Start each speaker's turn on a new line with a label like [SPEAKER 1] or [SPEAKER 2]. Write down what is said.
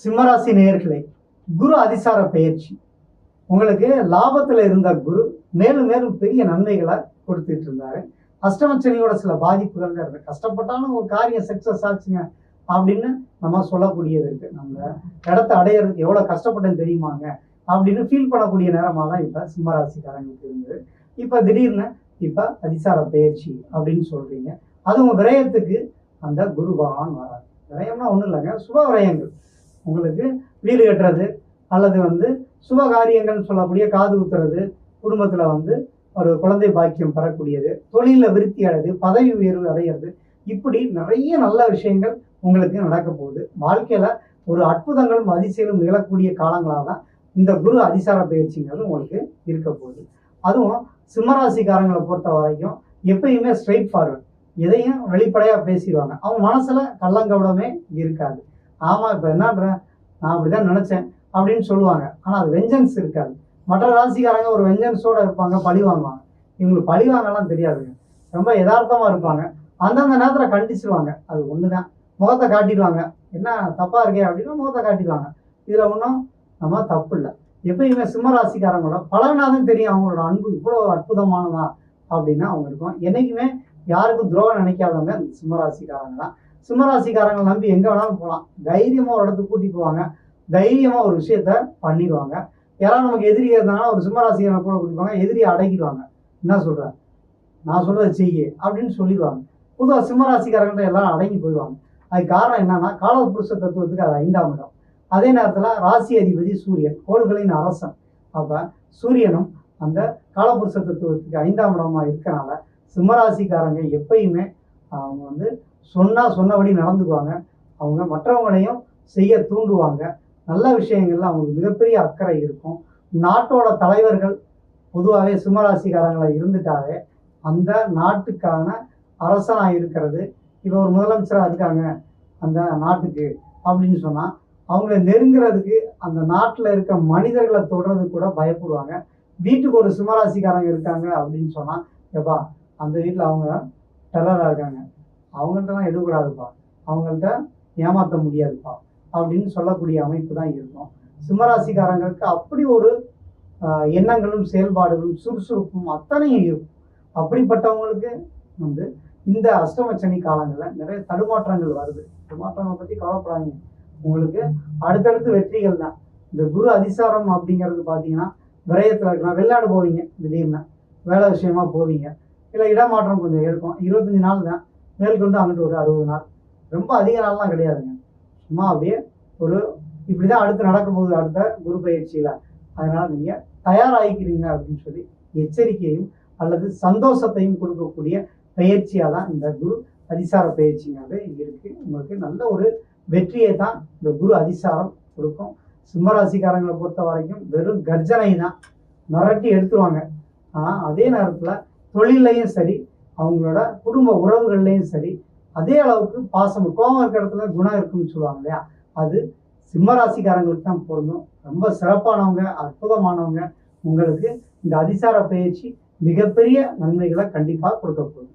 [SPEAKER 1] சிம்மராசி நேயர்களே குரு அதிசார பயிற்சி உங்களுக்கு லாபத்தில் இருந்த குரு மேலும் மேலும் பெரிய நன்மைகளை கொடுத்துட்டு இருந்தாரு. அஷ்டமச்சனியோட சில பாதிப்புகள் இருக்கு. கஷ்டப்பட்டாலும் ஒரு காரியம் சக்சஸ் ஆச்சுங்க அப்படின்னு நம்ம சொல்லக்கூடியது இருக்கு. நம்ம இடத்த அடையிறதுக்கு எவ்வளோ கஷ்டப்பட்டேன்னு தெரியுமாங்க அப்படின்னு ஃபீல் பண்ணக்கூடிய நேரமாக தான் இப்போ சிம்மராசிக்காரங்களுக்கு இருந்தது. இப்போ திடீர்னு இப்போ அதிசார பயிற்சி அப்படின்னு சொல்றீங்க. உங்கள் விரயத்துக்கு அந்த குரு பகவான் வராது விரயம்னா ஒன்றும் இல்லைங்க சுப விரயங்கள். உங்களுக்கு வீடு கட்டுறது அல்லது வந்து சுப காரியங்கள்னு சொல்லக்கூடிய காது குத்துறது குடும்பத்தில் வந்து ஒரு குழந்தை பாக்கியம் பெறக்கூடியது தொழிலில் விருத்தி அடைது பதவி உயர்வு அடையிறது இப்படி நிறைய நல்ல விஷயங்கள் உங்களுக்கு நடக்க போகுது. வாழ்க்கையில் ஒரு அற்புதங்களும் அதிசயங்களும் நிகழக்கூடிய காலங்களாக தான் இந்த குரு அதிசார பயிற்சிங்கிறது உங்களுக்கு இருக்க போகுது. அதுவும் சிம்மராசிக்காரங்களை பொறுத்த வரைக்கும் எப்பயுமே ஸ்ட்ரைட் ஃபார்வர்ட் எதையும் வெளிப்படையாக பேசிடுவாங்க. அவங்க மனசில் கள்ளங்கவடமே இருக்காது. ஆமாம் இப்போ என்ன பண்ணுறேன் நான் அப்படிதான் நினச்சேன் அப்படின்னு சொல்லுவாங்க. ஆனால் அது வெஞ்சன்ஸ் இருக்காது. மற்ற ராசிக்காரங்க ஒரு வெஞ்சன்ஸோடு இருப்பாங்க பழி வாங்குவாங்க. இவங்களுக்கு பழி வாங்கலாம் தெரியாதுங்க ரொம்ப யதார்த்தமாக இருப்பாங்க. அந்தந்த நேரத்தில் கண்டிச்சிருவாங்க. அது ஒன்று தான் முகத்தை காட்டிடுவாங்க. என்ன தப்பாக இருக்கே அப்படின்னா முகத்தை காட்டிடுவாங்க. இதில் ஒன்றும் நம்ம தப்பு இல்லை. எப்பயுமே சிம்ம ராசிக்காரங்களோட பழகினாதான் தெரியும் அவங்களோட அன்பு இவ்வளோ அற்புதமானதா அப்படின்னா அவங்க இருக்கும் என்றைக்குமே யாருக்கும் துரோகம் நினைக்காதவங்க அந்த சிம்ம ராசிக்காரங்க தான். சிம்மராசிக்காரங்களை நம்பி எங்கே வேணாலும் போகலாம் தைரியமாக ஒரு இடத்துக்கு கூட்டி போவாங்க. தைரியமாக ஒரு விஷயத்த பண்ணிடுவாங்க. யாராவது நமக்கு எதிரி இருந்தாங்கன்னா ஒரு சிம்மராசிக்காரனை கூட கூட்டிப்பாங்க எதிரியை அடக்கிடுவாங்க. என்ன சொல்ற? நான் சொல்கிறத செய்ய அப்படின்னு சொல்லிடுவாங்க. பொதுவாக சிம்மராசிக்காரங்கள்ட்ட எல்லாம் அடங்கி போயிடுவாங்க. அதுக்கு காரணம் என்னன்னா காலபுருஷ தத்துவத்துக்கு அது ஐந்தாம் இடம். அதே நேரத்தில் ராசி அதிபதி சூரியன் கோள்களின் அரசன். அப்போ சூரியனும் அந்த காலபுருஷ தத்துவத்துக்கு ஐந்தாம் இடமாக இருக்கனால சிம்மராசிக்காரங்க எப்பயுமே அவங்க வந்து சொன்னால் சொன்னபடி நடந்துக்குவாங்க. அவங்க மற்றவங்களையும் செய்ய தூண்டுவாங்க. நல்ல விஷயங்கள்ல அவங்களுக்கு மிகப்பெரிய அக்கறை இருக்கும். நாட்டோட தலைவர்கள் பொதுவாகவே சிம்மராசிக்காரங்களாக இருந்துட்டாவே அந்த நாட்டுக்கான அரசனாக இருக்கிறது. இப்போ ஒரு முதலமைச்சராக இருக்காங்க அந்த நாட்டுக்கு அப்படின்னு சொன்னால் அவங்கள நெருங்குறதுக்கு அந்த நாட்டில் இருக்க மனிதர்களை தொடுறது கூட பயப்படுவாங்க. வீட்டுக்கு ஒரு சிம்மராசிக்காரங்க இருக்காங்க அப்படின்னு சொன்னால் எப்பா அந்த வீட்டில் அவங்க டெரராக இருக்காங்க. அவங்கள்ட்டலாம் எடுக்கூடாதுப்பா அவங்கள்ட்ட ஏமாற்ற முடியாதுப்பா. அப்படின்னு சொல்லக்கூடிய அமைப்பு தான் இருக்கும். சிம்மராசிக்காரங்களுக்கு அப்படி ஒரு எண்ணங்களும் செயல்பாடுகளும் சுறுசுறுப்பும் அத்தனையும் இருக்கும். அப்படிப்பட்டவங்களுக்கு வந்து இந்த அஷ்டமச்சனி காலங்களில் நிறைய தடுமாற்றங்கள் வருது. தடுமாற்றங்களை பற்றி கவலைப்படாதீங்க. உங்களுக்கு அடுத்தடுத்து வெற்றிகள் தான். இந்த குரு அதிசாரம் அப்படிங்கிறது பார்த்தீங்கன்னா விரயத்தில் இருக்கலாம். வெளிநாடு போவீங்க திடீர்னு. வேலை விஷயமா போவீங்க. இல்லை இடமாற்றம் கொஞ்சம் எடுக்கும். இருபத்தஞ்சி நாள் தான். மேற்கொண்டு அங்கிட்டு ஒரு அறுபது நாள். ரொம்ப அதிக நாள்லாம் கிடையாதுங்க. சும்மா அப்படியே ஒரு இப்படி தான் அடுத்து நடக்க போகுது அடுத்த குரு பயிற்சியில். அதனால் நீங்கள் தயாராகிக்கிறீங்க அப்படின்னு சொல்லி எச்சரிக்கையும் அல்லது சந்தோஷத்தையும் கொடுக்கக்கூடிய பயிற்சியாக தான் இந்த குரு அதிசார பயிற்சிங்கிறது இருக்குது உங்களுக்கு நல்ல ஒரு வெற்றியை தான் இந்த குரு அதிசாரம் கொடுக்கும். சிம்மராசிக்காரங்களை பொறுத்த வரைக்கும் வெறும் கர்ஜனை தான் மிரட்டி எடுத்துருவாங்க. ஆனால் அதே நேரத்தில் தொழிலையும் சரி அவங்களோட குடும்ப உறவுகள்லையும் சரி அதே அளவுக்கு பாசம் கோபம் இருக்கிற இடத்துல குணம் இருக்குன்னு சொல்லுவாங்க இல்லையா? அது சிம்மராசிக்காரங்களுக்கு தான் பொருந்தும். ரொம்ப சிறப்பானவங்க அற்புதமானவங்க உங்களுக்கு இந்த அதிசார பயிற்சி மிகப்பெரிய நன்மைகளை கண்டிப்பாக கொடுக்க போகுது.